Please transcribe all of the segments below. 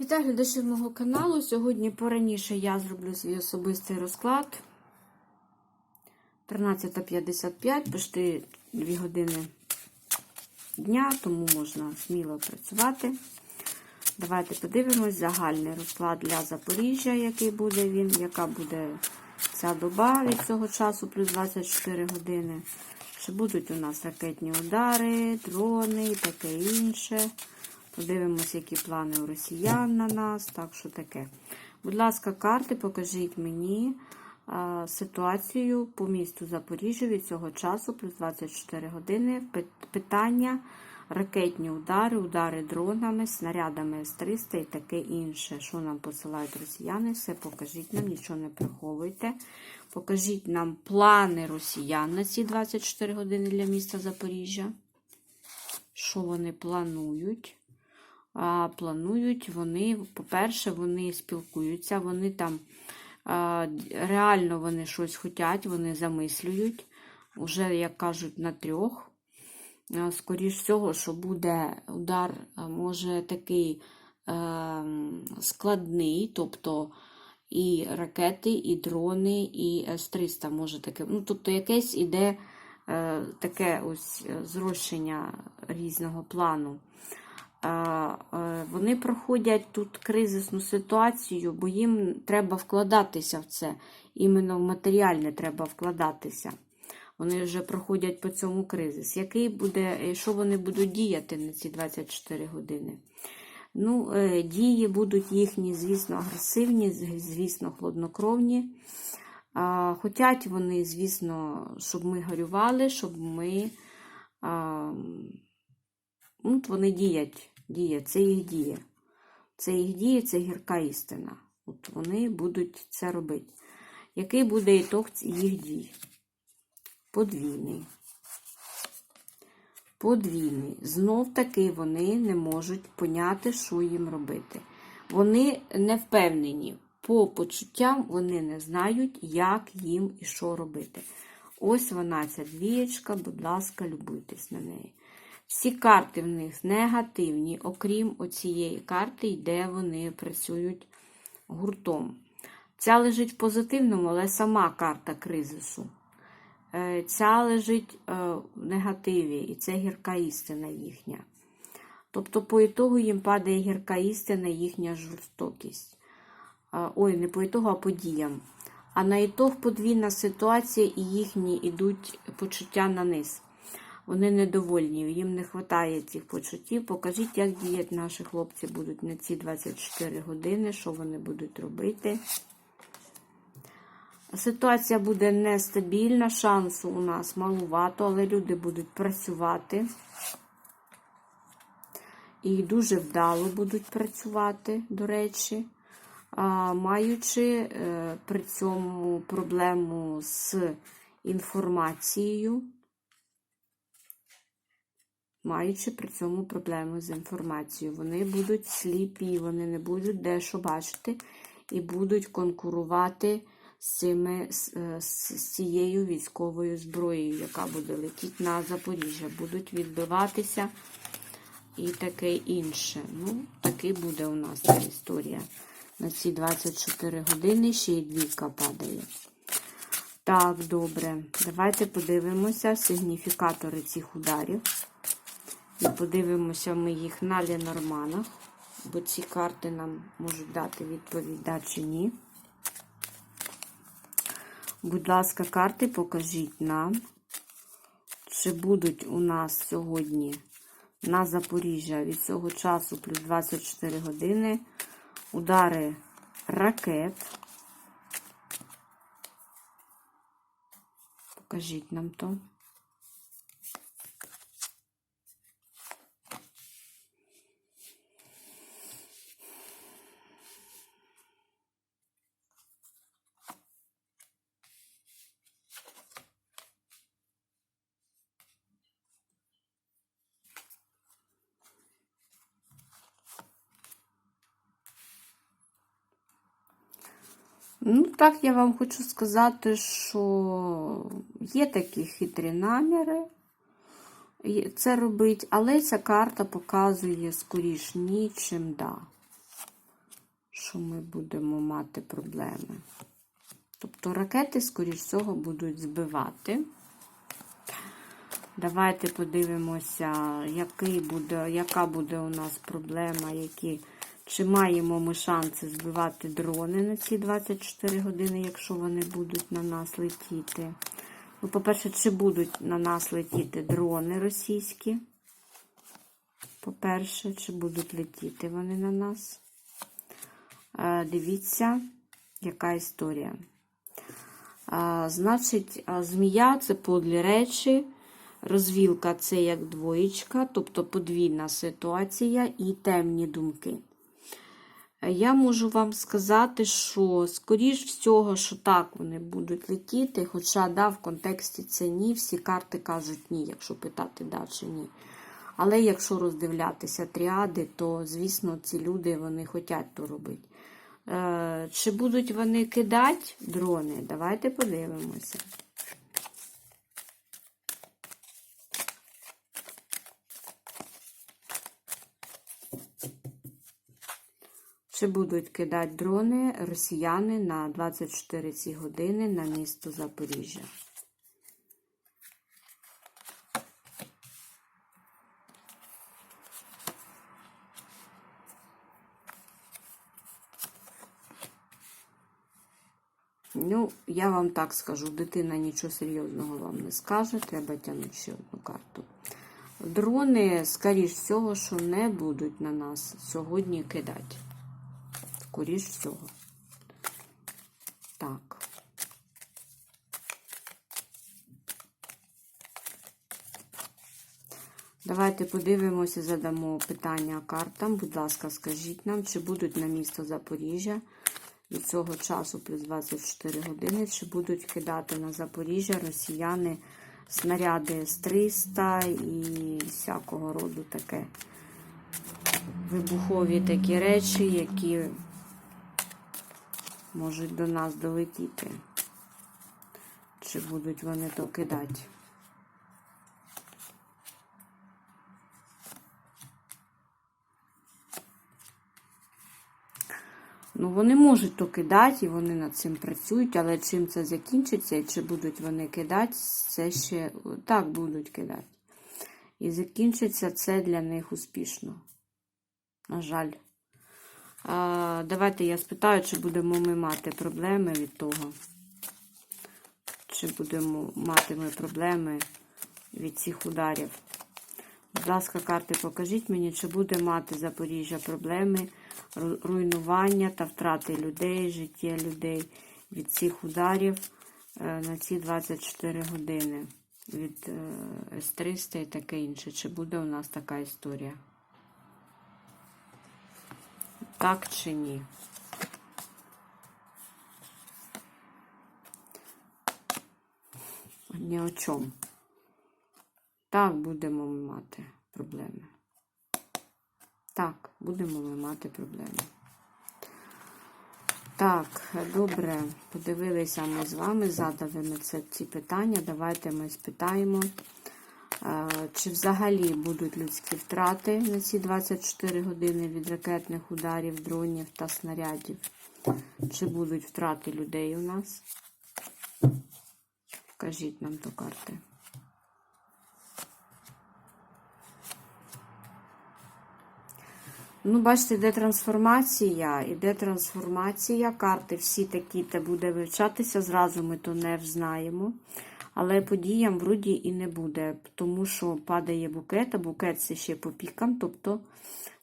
Вітаю глядачів мого каналу. Сьогодні пораніше я зроблю свій особистий розклад. 13.55, почти 2 години дня, тому можна сміло працювати. Давайте подивимось загальний розклад для Запоріжжя, який буде він, яка буде ця доба від цього часу, плюс 24 години. Чи будуть у нас ракетні удари, дрони і таке інше. Подивимось, які плани у росіян на нас. Так, що таке. Будь ласка, карти, покажіть мені ситуацію по місту Запоріжжя від цього часу, плюс 24 години. Питання, ракетні удари, удари дронами, снарядами С-300 і таке інше. Що нам посилають росіяни? Все покажіть нам, нічого не приховуйте. Покажіть нам плани росіян на ці 24 години для міста Запоріжжя. Що вони планують? А, планують вони, по-перше, вони спілкуються, вони там а, реально вони щось хочуть, вони замислюють. Уже, як кажуть, на трьох. А, Скоріш всього, що буде удар, може такий е, складний, тобто і ракети, і дрони, і С-300 може таке. Ну, тобто якесь іде е, таке ось е, зрощення різного плану. Е, Вони проходять тут кризисну ситуацію, бо їм треба вкладатися в це. Іменно в матеріальне треба вкладатися. Вони вже проходять по цьому кризис. Який буде, е, що вони будуть діяти на ці 24 години? Ну, е, дії будуть їхні, звісно, агресивні, звісно, хладнокровні. Хотять вони, звісно, щоб ми горювали, щоб ми. А, Ну, вони діють, діють, це їх діє. Це їх діє, це гірка істина. От вони будуть це робити. Який буде ітог їх дій? Подвійний. Подвійний. Знов таки вони не можуть поняти, що їм робити. Вони не впевнені. По почуттям вони не знають, як їм і що робити. Ось вона, ця двієчка, будь ласка, любуйтесь на неї. Всі карти в них негативні, окрім оцієї карти, де вони працюють гуртом. Ця лежить в позитивному, але сама карта кризису. Е, Ця лежить е, в негативі, і це гірка істина їхня. Тобто, по ітогу їм падає гірка істина, їхня жорстокість. Ой, не по ітогу, а по діям. А на ітог подвійна ситуація і їхні йдуть почуття на низ. Вони недовольні, їм не вистачає цих почуттів. Покажіть, як діять наші хлопці будуть на ці 24 години, що вони будуть робити. Ситуація буде нестабільна, шансу у нас малувато, але люди будуть працювати. І дуже вдало будуть працювати, до речі, маючи е, при цьому проблему з інформацією маючи при цьому проблеми з інформацією. Вони будуть сліпі, вони не будуть дещо бачити і будуть конкурувати з, цими, е, з з цією військовою зброєю, яка буде летіти на Запоріжжя. Будуть відбиватися і таке інше. Ну, таки буде у нас ця історія. На ці 24 години ще й двійка падає. Так, добре. Давайте подивимося сигніфікатори цих ударів. Подивимося ми їх на Ленорманах, бо ці карти нам можуть дати відповідь, да чи ні. Будь ласка, карти покажіть нам, чи будуть у нас сьогодні на Запоріжжя від цього часу плюс 24 години удари ракет. Покажіть нам то. Ну, так я вам хочу сказати, що є такі хитрі наміри це робить, але ця карта показує скоріш ні, чим да. що ми будемо мати проблеми. Тобто ракети, скоріш всього, будуть збивати. Давайте подивимося, який буде, яка буде у нас проблема, які, чи маємо ми шанси збивати дрони на ці 24 години, якщо вони будуть на нас летіти. Ну, по-перше, чи будуть на нас летіти дрони російські? По-перше, чи будуть летіти вони на нас? Е, Дивіться, яка історія. А, Значить, змія це подлі речі, розвілка це як двоєчка, тобто подвійна ситуація і темні думки. Я можу вам сказати, що, скоріш всього, що так вони будуть летіти, хоча да, в контексті це ні, всі карти кажуть ні, якщо питати да чи ні. Але якщо роздивлятися тріади, то, звісно, ці люди вони хочуть то робити. Е, Чи будуть вони кидати дрони? Давайте подивимося. Чи будуть кидати дрони росіяни на 24 ці години на місто Запоріжжя? Ну, я вам так скажу, дитина нічого серйозного вам не скаже, треба тягнути ще одну карту. Дрони, скоріш всього, що не будуть на нас сьогодні кидати. Скоріш всього. Так. Давайте подивимося, задамо питання картам. Будь ласка, скажіть нам, чи будуть на місто Запоріжжя від цього часу плюс 24 години, чи будуть кидати на Запоріжжя росіяни снаряди С-300 і всякого роду таке вибухові такі речі, які можуть до нас долетіти. Чи будуть вони то кидати? Ну, вони можуть то кидати, і вони над цим працюють, але чим це закінчиться, і чи будуть вони кидати, це ще так будуть кидати. І закінчиться це для них успішно. На жаль. Давайте я спитаю, чи будемо ми мати проблеми від того. Чи будемо мати ми проблеми від цих ударів. Будь ласка, карти, покажіть мені, чи буде мати Запоріжжя проблеми, руйнування та втрати людей, життя людей від цих ударів е, на ці 24 години від С-300 і таке інше. Чи буде у нас така історія? Так чи ні? Ні о чому. Так, будемо ми мати проблеми. Так, будемо ми мати проблеми. Так, добре, подивилися ми з вами, задали ми це, ці питання. Давайте ми спитаємо, чи взагалі будуть людські втрати на ці 24 години від ракетних ударів, дронів та снарядів. Чи будуть втрати людей у нас? Покажіть нам то карти. Ну, бачите, йде трансформація, іде трансформація, карти всі такі та буде вивчатися, зразу ми то не взнаємо. Але подіям вроді і не буде, тому що падає букет, а букет це ще по пікам, тобто,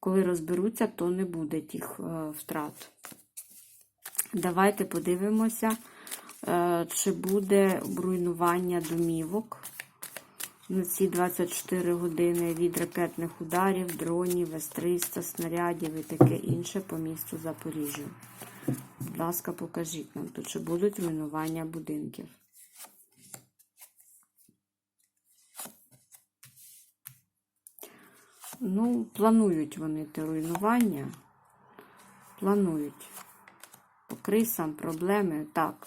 коли розберуться, то не буде тих е, втрат. Давайте подивимося, е, чи буде руйнування домівок на ці 24 години від ракетних ударів, дронів, С-300, снарядів і таке інше по місту Запоріжжя. Будь ласка, покажіть нам, то чи будуть руйнування будинків. Ну, планують вони те руйнування. Планують. По крисам проблеми. Так.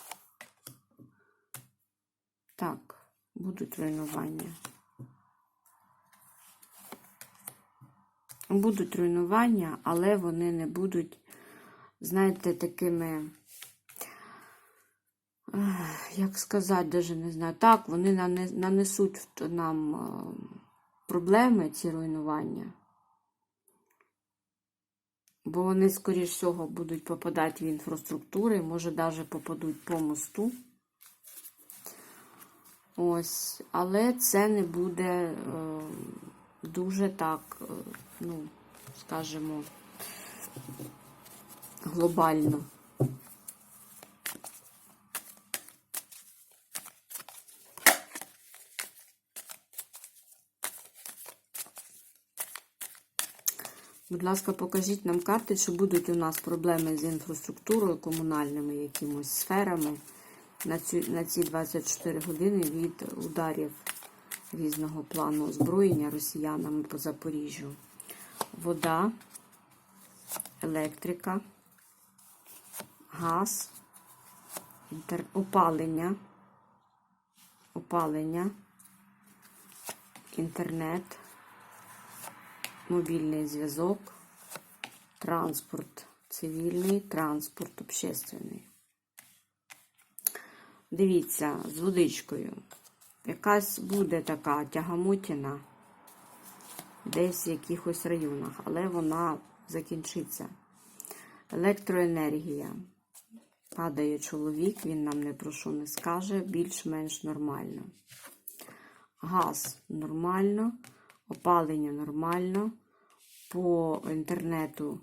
Так, будуть руйнування. Будуть руйнування, але вони не будуть знаєте, такими, як сказати, даже не знаю. Так, вони нанесуть нам е, проблеми, ці руйнування. Бо вони, скоріш всього, будуть попадати в інфраструктуру, і, може, навіть попадуть по мосту. Ось, але це не буде е, дуже так, е, ну, скажімо, глобально. Будь ласка, покажіть нам карти, чи будуть у нас проблеми з інфраструктурою, комунальними якимось сферами на, цю, на ці 24 години від ударів різного плану озброєння росіянами по Запоріжжю. Вода, електрика, газ, інтер... опалення, опалення, інтернет мобільний зв'язок, транспорт цивільний, транспорт общественний. Дивіться, з водичкою. Якась буде така тягамотіна десь в якихось районах, але вона закінчиться. Електроенергія. Падає чоловік, він нам не про що не скаже, більш-менш нормально. Газ нормально, опалення нормально. По інтернету,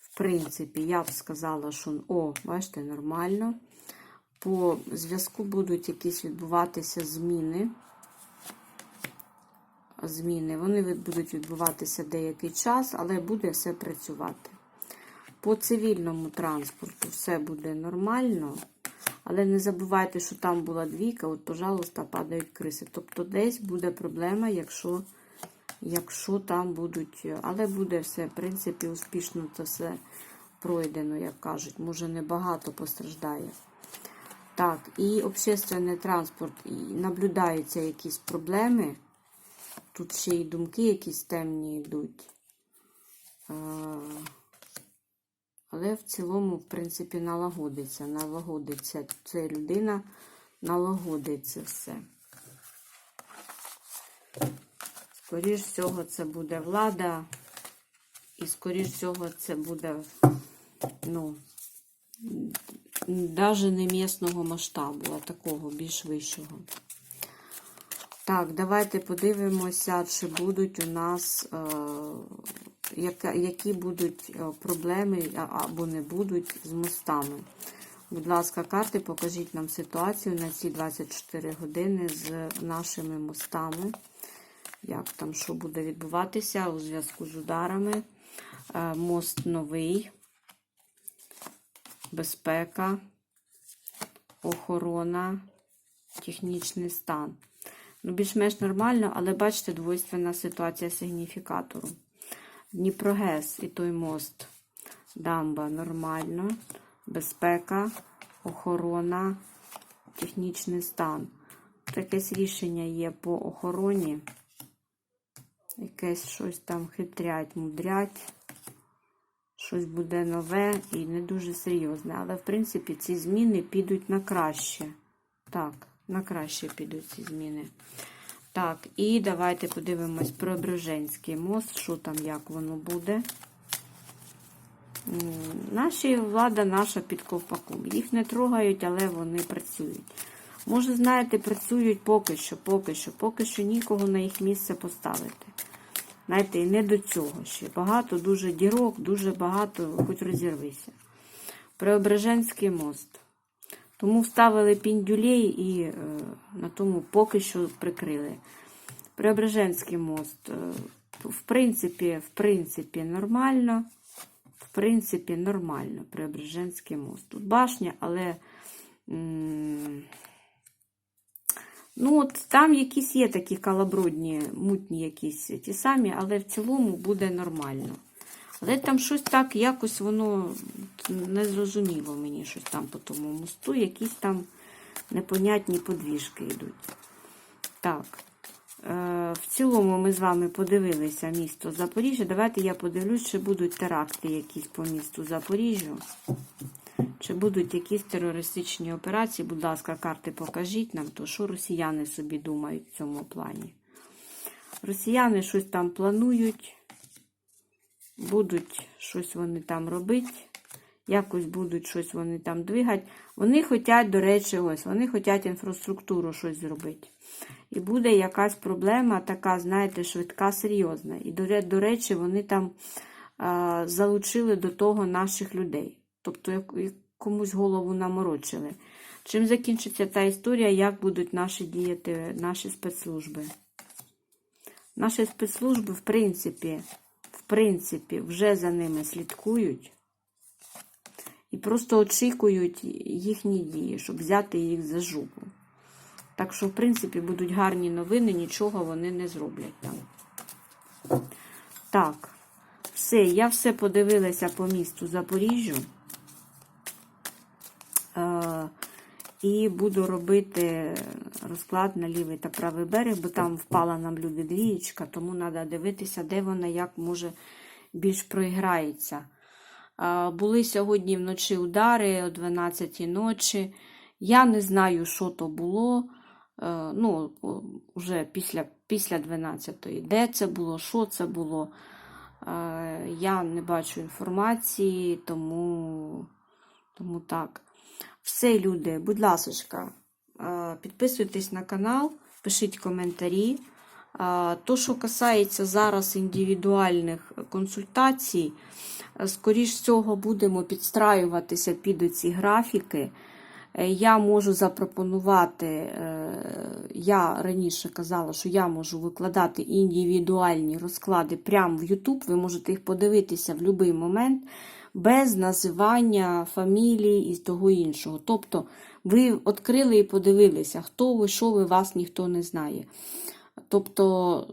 в принципі, я б сказала, що о, бачите, нормально. По зв'язку будуть якісь відбуватися зміни. Зміни. Вони будуть відбуватися деякий час, але буде все працювати. По цивільному транспорту все буде нормально. Але не забувайте, що там була двійка, от, пожалуйста, падають криси. Тобто десь буде проблема, якщо, якщо там будуть. Але буде все, в принципі, успішно це все пройдено, як кажуть. Може, небагато постраждає. Так, і общественний транспорт, і наблюдаються якісь проблеми. Тут ще й думки якісь темні йдуть. Е, Але в цілому, в принципі, налагодиться. Налагодиться. Це людина налагодиться все. Скоріш всього, це буде влада. І скоріш всього, це буде, ну, навіть не місного масштабу, а такого більш вищого. Так, давайте подивимося, чи будуть у нас, е, які будуть е, проблеми або не будуть з мостами. Будь ласка, карти, покажіть нам ситуацію на ці 24 години з нашими мостами. Як там, що буде відбуватися у зв'язку з ударами. Е, Мост новий, безпека, охорона, технічний стан. Ну, більш-менш нормально, але бачите, двойственна ситуація сигніфікатору. Дніпрогес і той мост. Дамба нормально. Безпека, охорона, технічний стан. Якесь рішення є по охороні. Якесь щось там хитрять, мудрять. Щось буде нове і не дуже серйозне. Але, в принципі, ці зміни підуть на краще. Так, на краще підуть ці зміни. Так, і давайте подивимось про Бреженський мост, що там, як воно буде. Наші влада наша під ковпаком. Їх не трогають, але вони працюють. Може, знаєте, працюють поки що, поки що, поки що нікого на їх місце поставити. Знаєте, і не до цього ще. Багато дуже дірок, дуже багато, хоч розірвися. Преображенський мост. Тому вставили піндюлей і е, на тому поки що прикрили. Преображенський мост. е, в принципі, в принципі, нормально. В принципі, нормально. Преображенський мост. Тут башня, але. м, Ну, от там якісь є такі калабрудні, мутні якісь ті самі, але в цілому буде нормально. Але там щось так, якось воно не зрозуміло мені щось там по тому мосту, якісь там непонятні подвіжки йдуть. Так, Е, В цілому ми з вами подивилися місто Запоріжжя. Давайте я подивлюсь, чи будуть теракти якісь по місту Запоріжжю. Чи будуть якісь терористичні операції? Будь ласка, карти покажіть нам, то що росіяни собі думають в цьому плані. Росіяни щось там планують, будуть щось вони там робити, якось будуть щось вони там двигати. Вони хочуть, до речі, ось, вони хочуть інфраструктуру щось зробити. І буде якась проблема, така, знаєте, швидка, серйозна. І, до, речі, вони там залучили до того наших людей. Тобто комусь голову наморочили. Чим закінчиться та історія, як будуть наші діяти наші спецслужби? Наші спецслужби, в принципі, в принципі, вже за ними слідкують і просто очікують їхні дії, щоб взяти їх за жопу. Так що, в принципі, будуть гарні новини, нічого вони не зроблять там. Так, все, я все подивилася по місту Запоріжжю. І буду робити розклад на лівий та правий берег, бо там впала нам люди двієчка, тому треба дивитися, де вона як може більш проіграється. Були сьогодні вночі удари о 12 ночі. Я не знаю, що то було. Е, Ну, вже після, після 12-ї. Де це було, що це було. Е, Я не бачу інформації, тому, тому так. Все, люди, будь ласка, підписуйтесь на канал, пишіть коментарі. Е, То, що касається зараз індивідуальних консультацій, е, скоріш всього, будемо підстраюватися під ці графіки. Е, Я можу запропонувати, е, я раніше казала, що я можу викладати індивідуальні розклади прямо в YouTube. Ви можете їх подивитися в будь-який момент без називання фамілії і того іншого. Тобто ви відкрили і подивилися, хто ви, що ви, вас ніхто не знає. Тобто,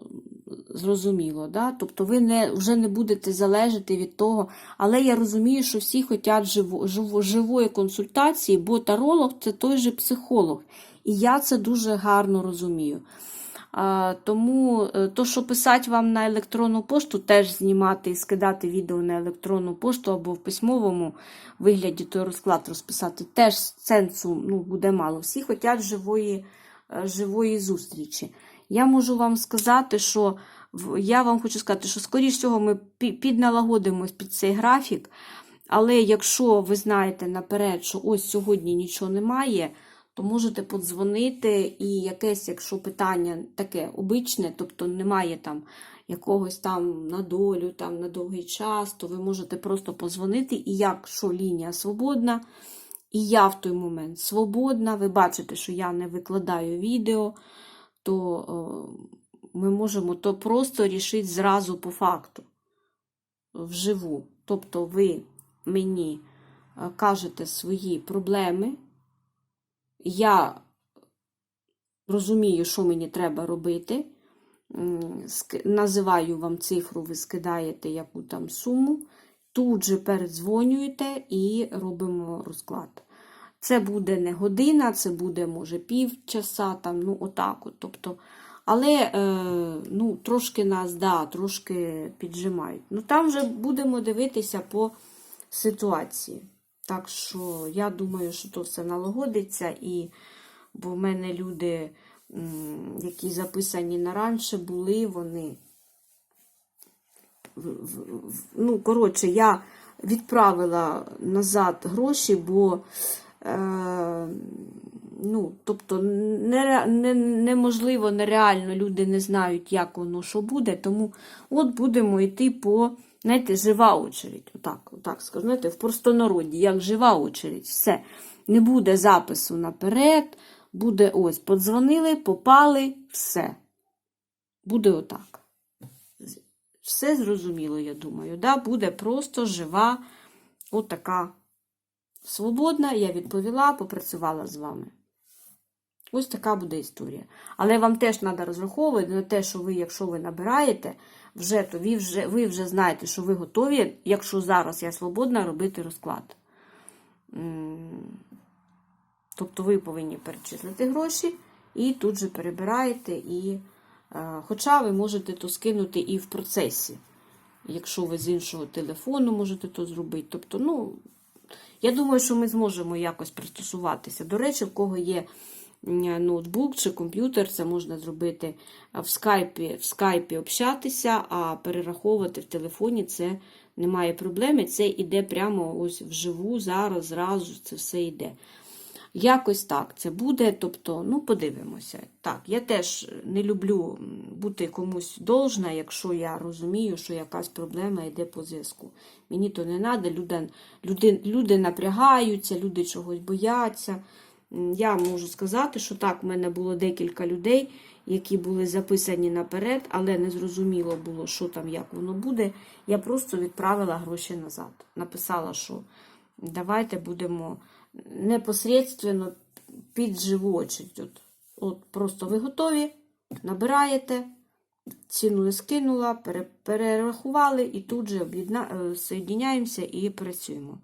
зрозуміло, да? тобто ви не, вже не будете залежати від того. Але я розумію, що всі хочуть живо, живо, живої консультації, бо таролог це той же психолог. І я це дуже гарно розумію. Тому е, то, що писати вам на електронну пошту, теж знімати і скидати відео на електронну пошту або в письмовому вигляді той розклад розписати, теж сенсу ну, буде мало. Всі хочуть живої, е, живої зустрічі. Я можу вам сказати, що я вам хочу сказати, що скоріш всього ми підналагодимось під цей графік. Але якщо ви знаєте наперед, що ось сьогодні нічого немає, то можете подзвонити і якесь, якщо питання таке обичне, тобто немає там якогось там на долю, там на довгий час, то ви можете просто подзвонити, і якщо лінія свободна, і я в той момент свободна, ви бачите, що я не викладаю відео, то о, ми можемо то просто рішити зразу по факту вживу. Тобто ви мені е, кажете свої проблеми, я розумію, що мені треба робити. Називаю вам цифру, ви скидаєте яку там суму, тут же передзвонюєте і робимо розклад. Це буде не година, це буде, може, півчаса, там, ну, отак. От, тобто, але е, ну, трошки нас, да, трошки піджимають. Ну, там вже будемо дивитися по ситуації. Так що я думаю, що то все налагодиться, і бо в мене люди, які записані на раніше, були, вони. Ну, коротше, я відправила назад гроші, бо е, ну, тобто нере- не, неможливо, нереально, люди не знають, як воно що буде. Тому от будемо йти по, знаєте, жива очередь. Отак, отак скажу, знаєте, в простонароді, як жива очередь. Все. Не буде запису наперед, буде ось, подзвонили, попали, все. Буде отак. Все зрозуміло, я думаю. Да? Буде просто жива, отака свободна. Я відповіла, попрацювала з вами. Ось така буде історія. Але вам теж треба розраховувати на те, що ви, якщо ви набираєте, вже, то ви вже, ви вже знаєте, що ви готові, якщо зараз я свободна, робити розклад. Тобто ви повинні перечислити гроші і тут же перебираєте і Е, Хоча ви можете то скинути і в процесі, якщо ви з іншого телефону можете то зробити. Тобто, ну, я думаю, що ми зможемо якось пристосуватися. До речі, в кого є ноутбук чи комп'ютер, це можна зробити в скайпі, в скайпі общатися, а перераховувати в телефоні це немає проблеми. Це йде прямо ось вживу, зараз, зразу це все йде. Якось так це буде, тобто, ну, подивимося. Так, я теж не люблю бути комусь должна, якщо я розумію, що якась проблема йде по зв'язку. Мені то не треба, люди, люди, люди напрягаються, люди чогось бояться. Я можу сказати, що так, в мене було декілька людей, які були записані наперед, але не зрозуміло було, що там, як воно буде. Я просто відправила гроші назад. Написала, що давайте будемо непосредственно під живу очередь. От, от просто ви готові, набираєте, ціну не скинула, перерахували і тут же е, і працюємо.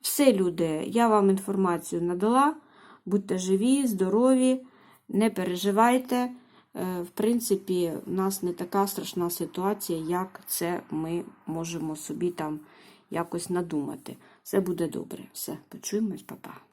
Все, люди, я вам інформацію надала. Будьте живі, здорові, не переживайте. Е, В принципі, в нас не така страшна ситуація, як це ми можемо собі там якось надумати. Все буде добре. Все, почуємось, па-па.